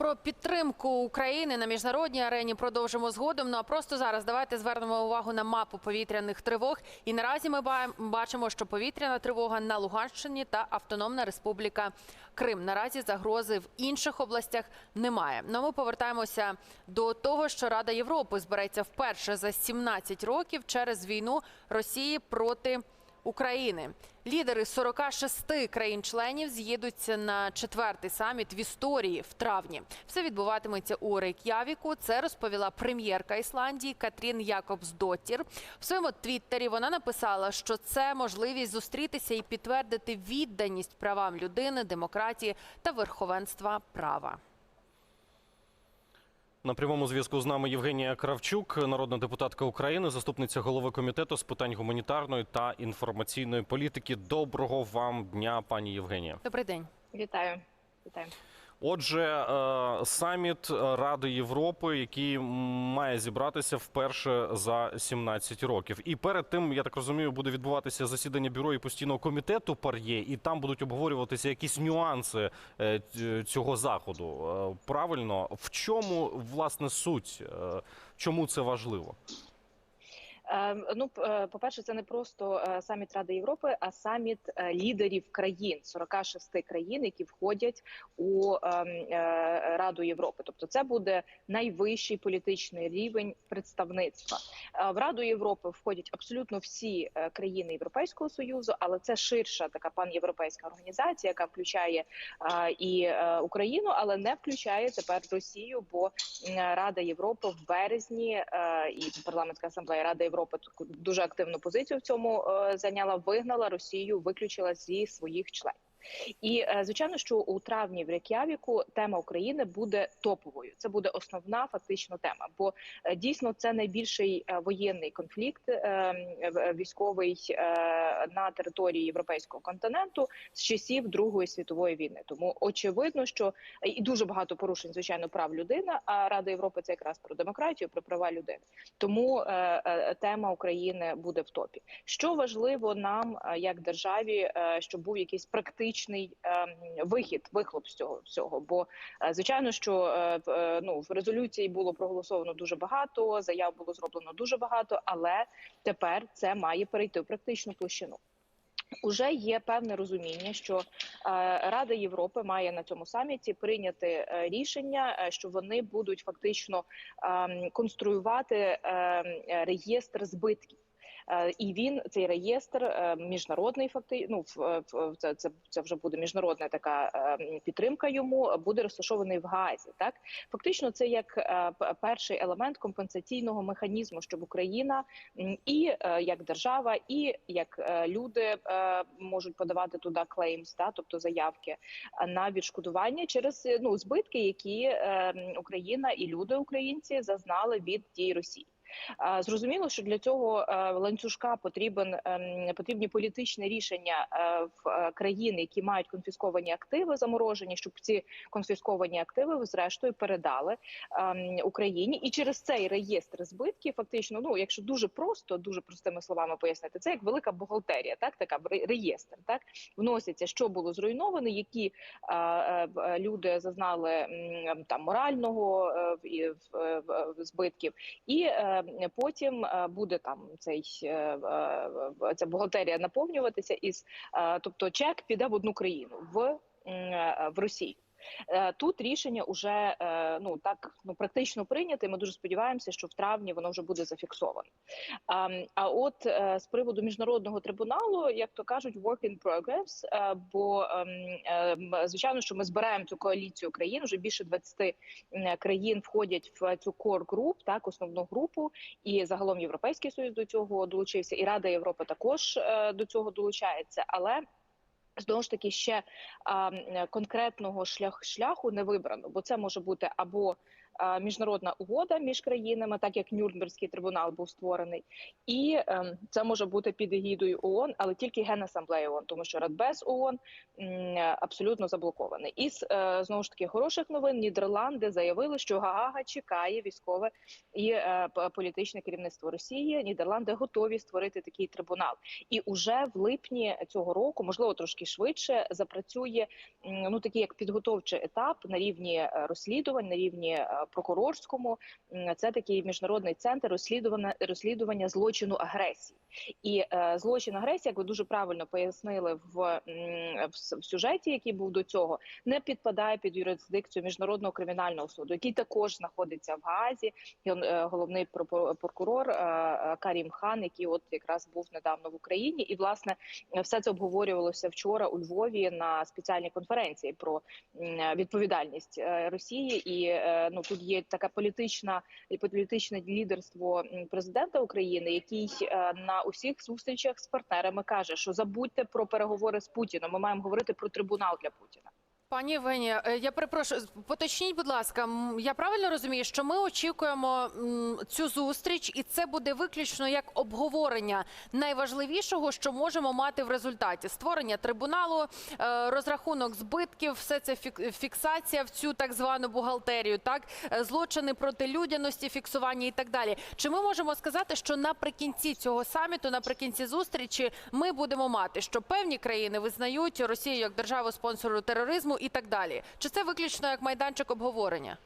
Про підтримку України на міжнародній арені продовжимо згодом. Ну а просто зараз давайте звернемо увагу на мапу повітряних тривог. І наразі ми бачимо, що повітряна тривога на Луганщині та Автономна Республіка Крим. Наразі загрози в інших областях немає. Ну ми повертаємося до того, що Рада Європи збереться вперше за 17 років через війну Росії проти. України лідери 46 країн-членів з'їдуться на четвертий саміт в історії в травні. Все відбуватиметься у Рейк'явіку. Це розповіла прем'єрка Ісландії Катрін Якобсдотір. В своєму твіттері вона написала, що це можливість зустрітися і підтвердити відданість правам людини, демократії та верховенства права. На прямому зв'язку з нами Євгенія Кравчук, народна депутатка України, заступниця голови комітету з питань гуманітарної та інформаційної політики. Доброго вам дня, пані Євгенія. Добрий день. Вітаю. Вітаю. Отже, е, саміт Ради Європи, який має зібратися вперше за 17 років. І перед тим, я так розумію, буде відбуватися засідання бюро і постійного комітету пар'є, і там будуть обговорюватися якісь нюанси е, цього заходу. Е, Правильно, в чому власне суть? Чому це важливо? Е, Ну, е, по-перше, це не просто е, саміт Ради Європи, а саміт е, лідерів країн 46 країн, які входять у ем, Раду Європи. Тобто, це буде найвищий політичний рівень представництва. В Раду Європи входять абсолютно всі країни Європейського союзу, але це ширша така панєвропейська організація, яка включає і Україну, але не включає тепер Росію, бо Рада Європи в березні і парламентська асамблея Ради Європи таку дуже активну позицію в цьому е, зайняла, вигнала Росію, виключила зі своїх членів. І е, звичайно, що у травні в Рейк'явіку тема України буде топовою. Це буде основна фактично тема. Бо е, дійсно це найбільший е, воєнний конфлікт військовий на території європейського континенту з часів Другої світової війни. Тому очевидно, що і дуже багато порушень, звичайно, прав людини. А Рада Європи це якраз про демократію, про права людини. Тому тема України буде в топі. Що важливо нам, як державі, щоб був якийсь практичний е, вихід, вихлоп з цього всього. Бо е, звичайно, що е, е, ну в резолюції було проголосовано дуже багато, заяв було зроблено дуже багато, але тепер це має перейти в практичну площину. Уже є певне розуміння, що Рада Європи має на цьому саміті прийняти рішення, що вони будуть фактично ем, конструювати ем, реєстр збитків. Е, І він цей реєстр е, міжнародний факти, ну в- це, це, це вже буде міжнародна така е, підтримка. Йому буде розташований в Гаазі. Так фактично, це як е, перший елемент компенсаційного механізму, щоб Україна і е, як держава, і як е, люди е, можуть подавати туди claims, та тобто заявки е, на відшкодування через е, ну збитки, які е, Україна і люди українці зазнали від дій Росії. Зрозуміло, що для цього е, ланцюжка потрібен ем, потрібні політичні рішення е, в е, країни, які мають конфісковані активи заморожені, щоб ці конфісковані активи зрештою передали ем, Україні, і через цей реєстр збитків, фактично, ну якщо дуже просто, дуже простими словами пояснити, це як велика бухгалтерія, так така ре- реєстр, так? Вноситься, що було зруйновано, які люди зазнали там морального збитків, і потім е, буде там цей е, е, ця бухгалтерія наповнюватися із, тобто чек піде в одну країну в, в Росію. Е, Тут рішення вже е, ну так ну практично прийняте. Ми дуже сподіваємося, що в травні воно вже буде зафіксовано. А, а от е, з приводу міжнародного трибуналу, як то кажуть, work in progress, бо ем, ем, звичайно, що ми збираємо цю коаліцію країн. Вже більше 20 країн входять в цю core group, так основну групу, і загалом Європейський союз до цього долучився, і Рада Європи також до цього долучається, але. Знову ж таки, ще а, конкретного шлях шляху не вибрано, бо це може бути або міжнародна угода між країнами, так як Нюрнберзький трибунал був створений, і е, це може бути під егідою ООН, але тільки Генасамблея ООН, тому що Радбез ООН абсолютно заблокований. І е, знову ж таки хороших новин Нідерланди заявили, що Гаага чекає військове і е, політичне керівництво Росії. Нідерланди готові створити такий трибунал. І уже в липні цього року, можливо, трошки швидше, запрацює ну такий як підготовчий етап на рівні е, розслідувань, на рівні прокурорському. Це такий міжнародний центр розслідування розслідування злочину агресії. І е, злочин агресії, як ви дуже правильно пояснили в, в, в сюжеті, який був до цього, не підпадає під юрисдикцію міжнародного кримінального суду, який також знаходиться в Гаазі. Е, головний прокурор е, е, Карім Хан, який от якраз був недавно в Україні, і власне все це обговорювалося вчора у Львові на спеціальній конференції про відповідальність е, Росії. І е, ну тут є така політична і політичне лідерство президента України, який е, на усіх зустрічах з партнерами каже, що забудьте про переговори з Путіном. Ми маємо говорити про трибунал для Путіна. Пані Євгенія, е, я перепрошую, поточніть, будь ласка, я правильно розумію, що ми очікуємо цю зустріч, і це буде виключно як обговорення найважливішого, що можемо мати в результаті? Створення трибуналу, е, розрахунок збитків, все це фік- фіксація в цю так звану бухгалтерію, так? Е, злочини проти людяності, фіксування і так далі. Чи ми можемо сказати, що наприкінці цього саміту, наприкінці зустрічі, ми будемо мати, що певні країни визнають Росію як державу спонсору тероризму і так далі? Чи це виключно як майданчик обговорення?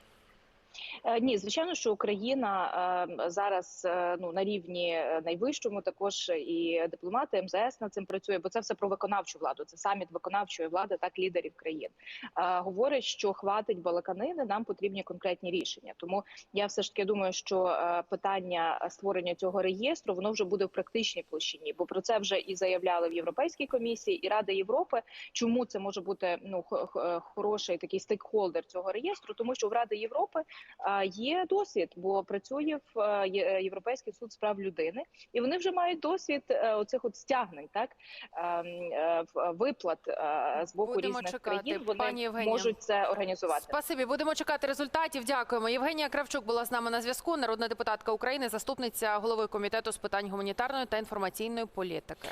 Е, Ні, звичайно, що Україна е, зараз е, ну на рівні е, найвищому, також і дипломати МЗС над цим працює, бо це все про виконавчу владу. Це саміт виконавчої влади, так лідерів країн. Говорять, що хватить балаканини, нам потрібні конкретні рішення. Тому я все ж таки думаю, що питання створення цього реєстру воно вже буде в практичній площині, бо про це вже і заявляли в Європейській комісії і Рада Європи. Чому це може бути ну хо- хо- хороший такий стейкхолдер цього реєстру? Тому що в Ради Європи є досвід, бо працює в е, Європейський суд з прав людини, і вони вже мають досвід е, оцих от стягнень, так ем, е, виплат е, з боку Будемо різних чекати. країн. Вони Пані Євгенія. можуть це організувати. Спасибі, будемо чекати результатів. Дякуємо. Євгенія Кравчук була з нами на зв'язку. Народна депутатка України, заступниця голови комітету з питань гуманітарної та інформаційної політики.